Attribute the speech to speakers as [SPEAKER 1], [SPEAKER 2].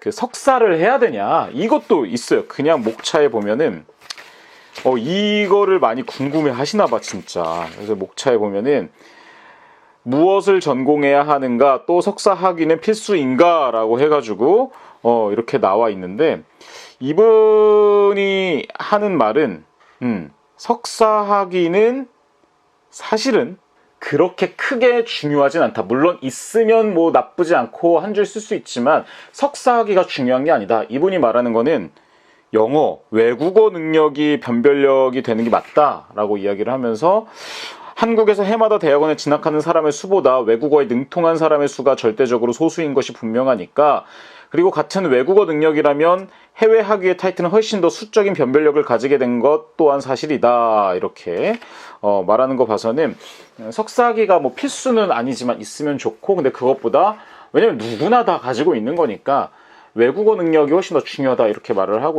[SPEAKER 1] 그 석사를 해야 되냐 이것도 있어요. 그냥 목차에 보면은 어 이거를 많이 궁금해 하시나 봐 진짜. 그래서 목차에 보면은 무엇을 전공해야 하는가 또 석사 학위는 필수인가라고 해가지고 어 이렇게 나와 있는데 이분이 하는 말은 음, 석사 학위는 사실은 그렇게 크게 중요하진 않다. 물론 있으면 뭐 나쁘지 않고 한 줄 쓸 수 있지만 석사 학위가 중요한 게 아니다. 이분이 말하는 거는 영어, 외국어 능력이 변별력이 되는 게 맞다라고 이야기를 하면서 한국에서 해마다 대학원에 진학하는 사람의 수보다 외국어에 능통한 사람의 수가 절대적으로 소수인 것이 분명하니까 그리고 같은 외국어 능력이라면 해외 학위의 타이틀은 훨씬 더 수적인 변별력을 가지게 된 것 또한 사실이다. 이렇게 어, 말하는 거 봐서는 석사 학위가 뭐 필수는 아니지만 있으면 좋고 근데 그것보다 왜냐면 누구나 다 가지고 있는 거니까 외국어 능력이 훨씬 더 중요하다 이렇게 말을 하고 있고